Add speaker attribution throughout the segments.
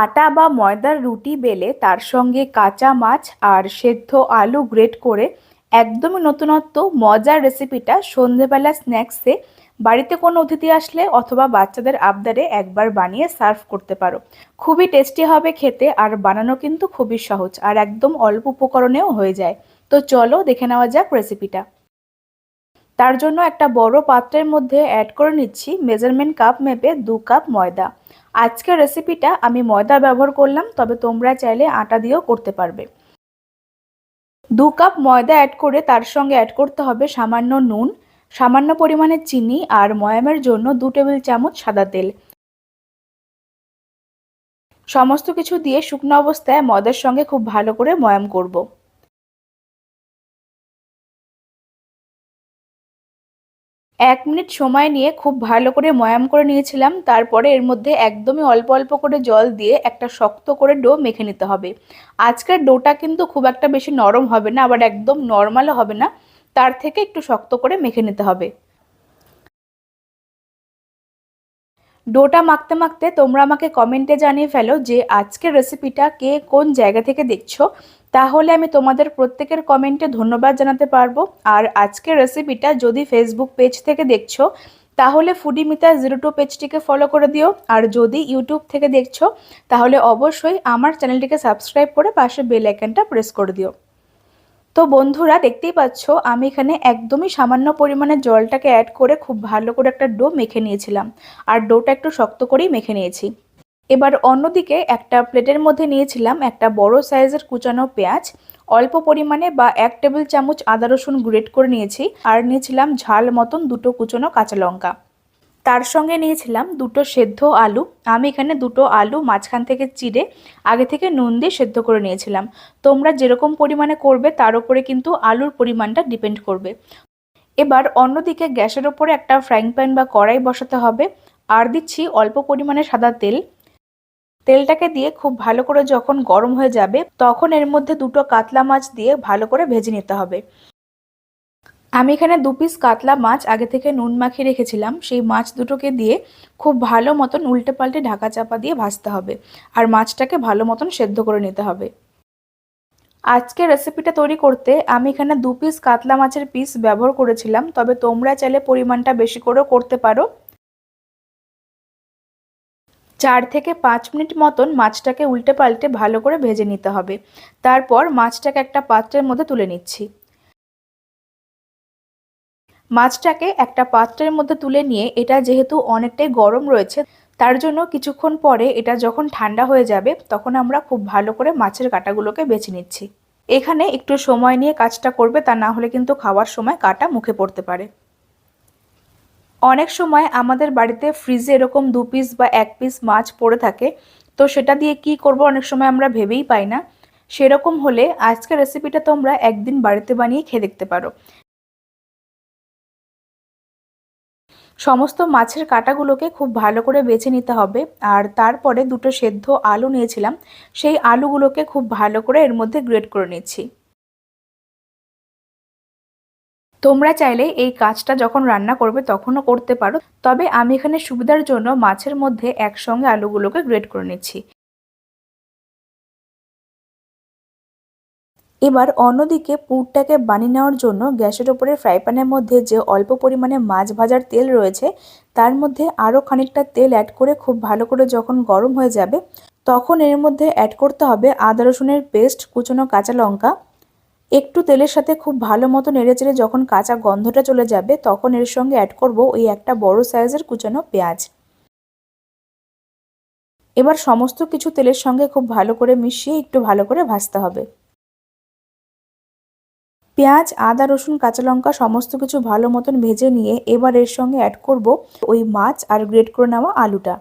Speaker 1: আটা বা ময়দার রুটি বেলে তার সঙ্গে কাঁচা মাছ আর সেদ্ধ আলু গ্রেট করে একদমই নতুনত্ব, মজার রেসিপিটা সন্ধেবেলা স্ন্যাক্সে বাড়িতে কোনো অতিথি আসলে অথবা বাচ্চাদের আবদারে একবার বানিয়ে সার্ভ করতে পারো। খুবই টেস্টি হবে খেতে আর বানানো কিন্তু খুবই সহজ আর একদম অল্প উপকরণেও হয়ে যায়। তো চলো দেখে নেওয়া যাক রেসিপিটা। তার জন্য একটা বড় পাত্রের মধ্যে অ্যাড করে নিচ্ছি মেজারমেন্ট কাপ মেপে দু কাপ ময়দা। আজকের রেসিপিটা আমি ময়দা ব্যবহার করলাম, তবে তোমরা চাইলে আটা দিয়েও করতে পারবে। দু কাপ ময়দা অ্যাড করে তার সঙ্গে অ্যাড করতে হবে সামান্য নুন, সামান্য পরিমাণে চিনি আর ময়ামের জন্য দু টেবিল চামচ সাদা তেল। সমস্ত কিছু দিয়ে শুকনো অবস্থায় ময়দার সঙ্গে খুব ভালো করে ময়াম করব। এক মিনিট সময় নিয়ে খুব ভালো করে ময়াম করে নিয়েছিলাম। তারপরে এর মধ্যে একদমই অল্প অল্প করে জল দিয়ে একটা শক্ত করে ডো মেখে নিতে হবে। আজকের ডোটা কিন্তু খুব একটা বেশি নরম হবে না, আবার একদম নর্মালও হবে না। তার থেকে একটু শক্ত করে মেখে নিতে হবে। ডোটা মাখতে মাখতে তোমরা আমাকে কমেন্টে জানিয়ে ফেলো যে আজকের রেসিপিটা কে কোন জায়গা থেকে দেখছ। তাহলে আমি তোমাদের প্রত্যেকের কমেন্টে ধন্যবাদ জানাতে পারব। আর আজকের রেসিপিটা যদি ফেসবুক পেজ থেকে দেখছ, তাহলে ফুডিমিতা জিরো টু পেজটিকে ফলো করে দিও। আর যদি ইউটিউব থেকে দেখছ, তাহলে অবশ্যই আমার চ্যানেলটিকে সাবস্ক্রাইব করে পাশে বেল আইকনটা প্রেস করে দিও। তো বন্ধুরা, দেখতেই পাচ্ছ, আমি এখানে একদমই সামান্য পরিমাণে জলটাকে অ্যাড করে খুব ভালো করে একটা ডো মেখে নিয়েছিলাম। আর ডোটা একটু শক্ত করেই মেখে নিয়েছি। এবার অন্যদিকে একটা প্লেটের মধ্যে নিয়েছিলাম একটা বড় সাইজের কুচানো পেঁয়াজ। অল্প পরিমাণে বা এক টেবিল চামচ আদা রসুন গ্রেট করে নিয়েছি। আর নিয়েছিলাম ঝাল মতন দুটো কুচনো কাঁচা লঙ্কা। তার সঙ্গে নিয়েছিলাম দুটো সেদ্ধ আলু। আমি এখানে দুটো আলু মাঝখান থেকে চিড়ে আগে থেকে নুন দিয়ে সেদ্ধ করে নিয়েছিলাম। তোমরা যেরকম পরিমাণে করবে তার উপরে কিন্তু আলুর পরিমাণটা ডিপেন্ড করবে। এবার অন্যদিকে গ্যাসের ওপরে একটা ফ্রাইং প্যান বা কড়াই বসাতে হবে। আর দিচ্ছি অল্প পরিমাণে সাদা তেল। তেলটাকে দিয়ে খুব ভালো করে যখন গরম হয়ে যাবে, তখন এর মধ্যে দুটো কাতলা মাছ দিয়ে ভালো করে ভেজে নিতে হবে। আমি এখানে দু পিস কাতলা মাছ আগে থেকে নুন মাখিয়ে রেখেছিলাম। সেই মাছ দুটোকে দিয়ে খুব ভালো মতন উল্টে পাল্টে ঢাকা চাপা দিয়ে ভাজতে হবে আর মাছটাকে ভালো মতন সেদ্ধ করে নিতে হবে। আজকে রেসিপিটা তৈরি করতে আমি এখানে দু পিস কাতলা মাছের পিস ব্যবহার করেছিলাম, তবে তোমরা চাইলে পরিমাণটা বেশি করেও করতে পারো। চার থেকে পাঁচ মিনিট মতন মাছটাকে উল্টে পাল্টে ভালো করে ভেজে নিতে হবে। তারপর মাছটাকে একটা পাত্রের মধ্যে তুলে নিচ্ছি। মাছটাকে একটা পাত্রের মধ্যে তুলে নিয়ে এটা যেহেতু অনেকটাই গরম রয়েছে, তার জন্য কিছুক্ষণ পরে এটা যখন ঠান্ডা হয়ে যাবে, তখন আমরা খুব ভালো করে মাছের কাটাগুলোকে বেছে নিচ্ছি। এখানে একটু সময় নিয়ে কাজটা করবে, তা না হলে কিন্তু খাওয়ার সময় কাটা মুখে পড়তে পারে। অনেক সময় আমাদের বাড়িতে ফ্রিজে এরকম দু পিস বা এক পিস মাছ পড়ে থাকে, তো সেটা দিয়ে কি করব অনেক সময় আমরা ভেবেই পাই না। সেরকম হলে আজকের রেসিপিটা তোমরা একদিন বাড়িতে বানিয়ে খেয়ে দেখতে পারো। সমস্ত মাছের কাটাগুলোকে খুব ভালো করে বেছে নিতে হবে। আর তারপরে দুটো সেদ্ধ আলু নিয়েছিলাম। সেই আলুগুলোকে খুব ভালো করে এর মধ্যে গ্রেড করে নিচ্ছি। তোমরা চাইলে এই কাজটা যখন রান্না করবে তখনও করতে পারো। তবে আমি এখানে সুবিধার জন্য মাছের মধ্যে একসঙ্গে আলুগুলোকে গ্রেড করে নিচ্ছি। এবার অন্যদিকে পুরটাকে বানিয়ে নেওয়ার জন্য গ্যাসের ওপরে ফ্রাই প্যানের মধ্যে যে অল্প পরিমাণে মাছ ভাজার তেল রয়েছে, তার মধ্যে আরও খানিকটা তেল অ্যাড করে খুব ভালো করে যখন গরম হয়ে যাবে, তখন এর মধ্যে অ্যাড করতে হবে আদা রসুনের পেস্ট কুচনো কাঁচা লঙ্কা। একটু তেলের সাথে খুব ভালো মতো নেড়েচেড়ে যখন কাঁচা গন্ধটা চলে যাবে, তখন এর সঙ্গে অ্যাড করব ওই একটা বড় সাইজের কুচানো পেঁয়াজ। এবার সমস্ত কিছু তেলের সঙ্গে খুব ভালো করে মিশিয়ে একটু ভালো করে ভাজতে হবে। পেঁয়াজ, আদা, রসুন, কাঁচা লঙ্কা সমস্ত কিছু ভালো মতন ভেজে নিয়ে এবার এর সঙ্গে অ্যাড করব ওই মাছ আর গ্রেট করে নেওয়া আলুটা।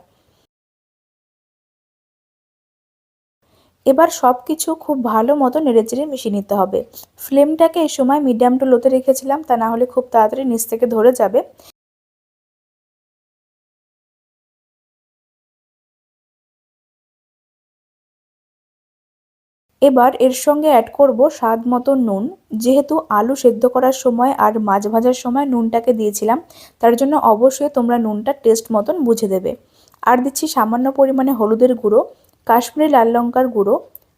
Speaker 1: এবার সব কিছু খুব ভালো মতো নেড়েচেড়ে মিশিয়ে নিতে হবে। ফ্লেমটাকে এই সময় মিডিয়াম টু লোতে রেখেছিলাম, তা না হলে খুব তাড়াতাড়ি নিচ থেকে ধরে যাবে। এবার এর সঙ্গে অ্যাড করব স্বাদ মতো নুন। যেহেতু আলু সেদ্ধ করার সময় আর মাছ ভাজার সময় নুনটাকে দিয়েছিলাম, তার জন্য অবশ্যই তোমরা নুনটা টেস্ট মতন বুঝে দেবে। আর দিচ্ছি সামান্য পরিমাণে হলুদের গুঁড়ো, কাশ্মীরি লাল লঙ্কার গুঁড়ো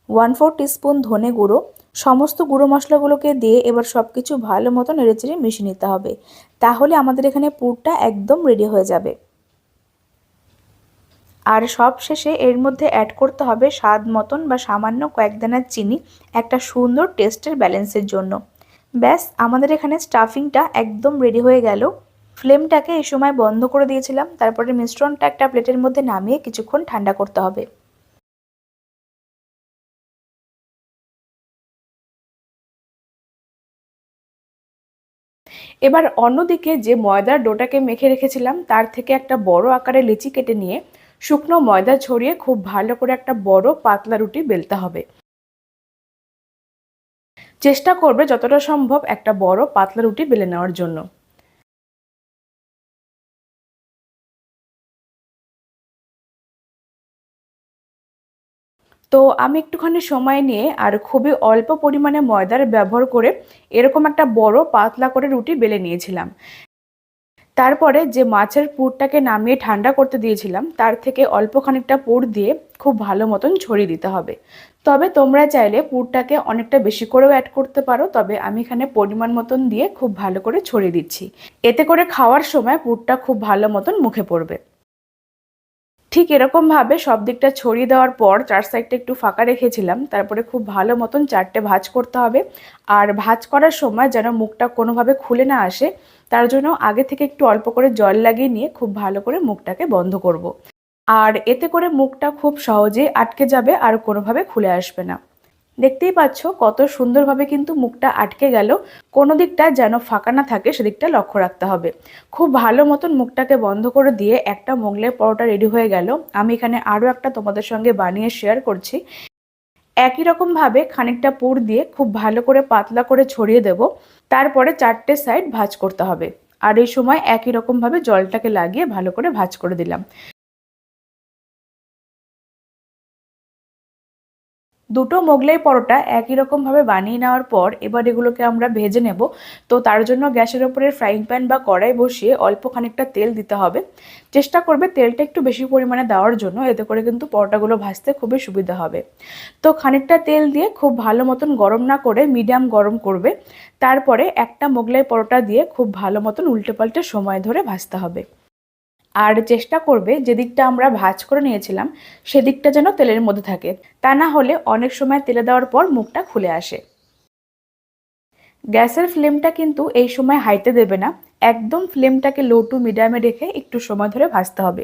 Speaker 1: ওয়ান ফোর টিস্পুন ধনে গুঁড়ো, সমস্ত গুঁড়ো মশলাগুলোকে দিয়ে এবার সব কিছু ভালো মতো নেড়েচেড়ে মিশিয়ে নিতে হবে। তাহলে আমাদের এখানে পুরটা একদম রেডি হয়ে যাবে। আর সব শেষে এর মধ্যে অ্যাড করতে হবে স্বাদ মতন বা সামান্য কয়েক দানার চিনি একটা সুন্দর টেস্টের ব্যালেন্সের জন্য। ব্যাস, আমাদের এখানে স্টাফিংটা একদম রেডি হয়ে গেল। ফ্লেমটাকে এই সময় বন্ধ করে দিয়েছিলাম, তারপরে মিশ্রণটা একটা প্লেটের মধ্যে নামিয়ে কিছুক্ষণ ঠান্ডা করতে হবে। এবার অন্যদিকে যে ময়দার ডোটাকে মেখে রেখেছিলাম, তার থেকে একটা বড় আকারে লিচি কেটে নিয়ে শুকনো ময়দা ছড়িয়ে খুব ভালো করে একটা বড় পাতলা রুটি বেলতে হবে। চেষ্টা করবে যতটা সম্ভব একটা বড় পাতলা রুটি বেলে নেওয়ার জন্য। তো আমি একটুখানি সময় নিয়ে আর খুবই অল্প পরিমাণে ময়দার ব্যবহার করে এরকম একটা বড় পাতলা করে রুটি বেলে নিয়েছিলাম। তারপরে যে মাছের পুরটাকে নামিয়ে ঠান্ডা করতে দিয়েছিলাম, তার থেকে অল্প খানিকটা পুর দিয়ে খুব ভালো মতন ছড়িয়ে দিতে হবে। তবে তোমরা চাইলে পুরটাকে অনেকটা বেশি করেও অ্যাড করতে পারো, তবে আমি এখানে পরিমাণ মতন দিয়ে খুব ভালো করে ছড়িয়ে দিচ্ছি। এতে করে খাওয়ার সময় পুরটা খুব ভালো মতন মুখে পড়বে। ঠিক এরকমভাবে সব দিকটা ছড়িয়ে দেওয়ার পর চার সাইডটা একটু ফাঁকা রেখেছিলাম, তারপরে খুব ভালো মতন চারটে ভাজ করতে হবে আর ভাজ করার সময় যেন মুখটা কোনোভাবে খুলে না আসে, তার জন্য আগে থেকে একটু অল্প করে জল লাগিয়ে নিয়ে খুব ভালো করে মুখটাকে বন্ধ করব। আর এতে করে মুখটা খুব সহজে আটকে যাবে আর কোনোভাবে খুলে আসবে না দেখতেই পাচ্ছ কত সুন্দরভাবে কিন্তু মুখটা আটকে গেল। কোনো দিকটা যেন ফাঁকা না থাকে, সেদিকটা লক্ষ্য রাখতে হবে। খুব ভালো মতন মুখটাকে বন্ধ করে দিয়ে একটা মোগলের পরোটা রেডি হয়ে গেল। আমি এখানে আরও একটা তোমাদের সঙ্গে বানিয়ে শেয়ার করছি। একই রকমভাবে খানিকটা পুর দিয়ে খুব ভালো করে পাতলা করে ছড়িয়ে দেব। তারপরে চারটে সাইড ভাজ করতে হবে। আর এই সময় একই রকমভাবে জলটাকে লাগিয়ে ভালো করে ভাজ করে দিলাম। দুটো মোগলাই পরোটা একই রকমভাবে বানিয়ে নেওয়ার পর এবার এগুলোকে আমরা ভেজে নেব। তো তার জন্য গ্যাসের ওপরে ফ্রাইং প্যান বা কড়াই বসিয়ে অল্প খানিকটা তেল দিতে হবে। চেষ্টা করবে তেলটা একটু বেশি পরিমাণে দেওয়ার জন্য, এতে করে কিন্তু পরোটাগুলো ভাজতে খুবই সুবিধা হবে। তো খানিকটা তেল দিয়ে খুব ভালো মতন গরম না করে মিডিয়াম গরম করবে। তারপরে একটা মোগলাই পরোটা দিয়ে খুব ভালো মতন উল্টে পাল্টে সময় ধরে ভাজতে হবে। আর চেষ্টা করবে যে দিকটা আমরা ভাজ করে নিয়েছিলাম, সেদিকটা যেন তেলের মধ্যে থাকে। তা না হলে অনেক সময় তেলে দেওয়ার পর মুখটা খুলে আসে। গ্যাসের ফ্লেমটা কিন্তু এই সময় হাইতে দেবে না। একদম ফ্লেমটাকে লো টু মিডিয়ামে রেখে একটু সময় ধরে ভাজতে হবে।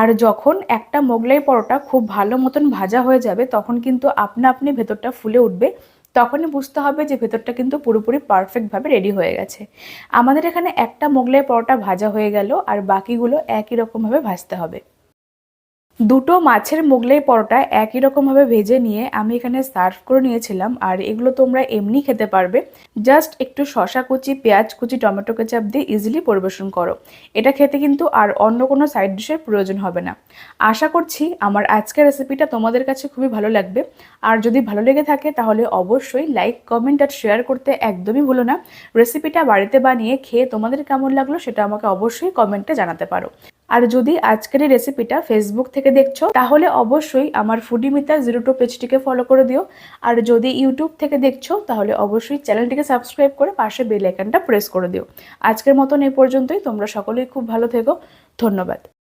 Speaker 1: আর যখন একটা মোগলাই পরোটা খুব ভালো মতন ভাজা হয়ে যাবে, তখন কিন্তু আপনা আপনি ভেতরটা ফুলে উঠবে। তখনই বুঝতে হবে যে ভেতরটা কিন্তু পুরোপুরি পারফেক্টভাবে রেডি হয়ে গেছে। আমাদের এখানে একটা মোগলাই পরোটা ভাজা হয়ে গেল আর বাকিগুলো একই রকমভাবে ভাজতে হবে। দুটো মাছের মোগলাই পরোটা একই রকমভাবে ভেজে নিয়ে আমি এখানে সার্ভ করে নিয়েছিলাম। আর এগুলো তোমরা এমনি খেতে পারবে। জাস্ট একটু শশা কুচি, পেঁয়াজ কুচি, টমেটো কেচাপ দিয়ে ইজিলি পরিবেশন করো। এটা খেতে কিন্তু আর অন্য কোনো সাইড ডিশের প্রয়োজন হবে না। আশা করছি আমার আজকের রেসিপিটা তোমাদের কাছে খুবই ভালো লাগবে। আর যদি ভালো লেগে থাকে তাহলে অবশ্যই লাইক কমেন্ট আর শেয়ার করতে একদমই ভুলো না। রেসিপিটা বাড়িতে বানিয়ে খেয়ে তোমাদের কেমন লাগল সেটা আমাকে অবশ্যই কমেন্টে জানাতে পারো। আর যদি আজকের এই রেসিপিটা ফেসবুক থেকে দেখছ, তাহলে অবশ্যই আমার ফুডিমিতা জিরো টু পেজটিকে ফলো করে দিও। আর যদি ইউটিউব থেকে দেখছ, তাহলে অবশ্যই চ্যানেলটিকে সাবস্ক্রাইব করে পাশে বেল আইকনটা প্রেস করে দিও। আজকের মতন এই পর্যন্তই। তোমরা সকলেই খুব ভালো থেকো। ধন্যবাদ।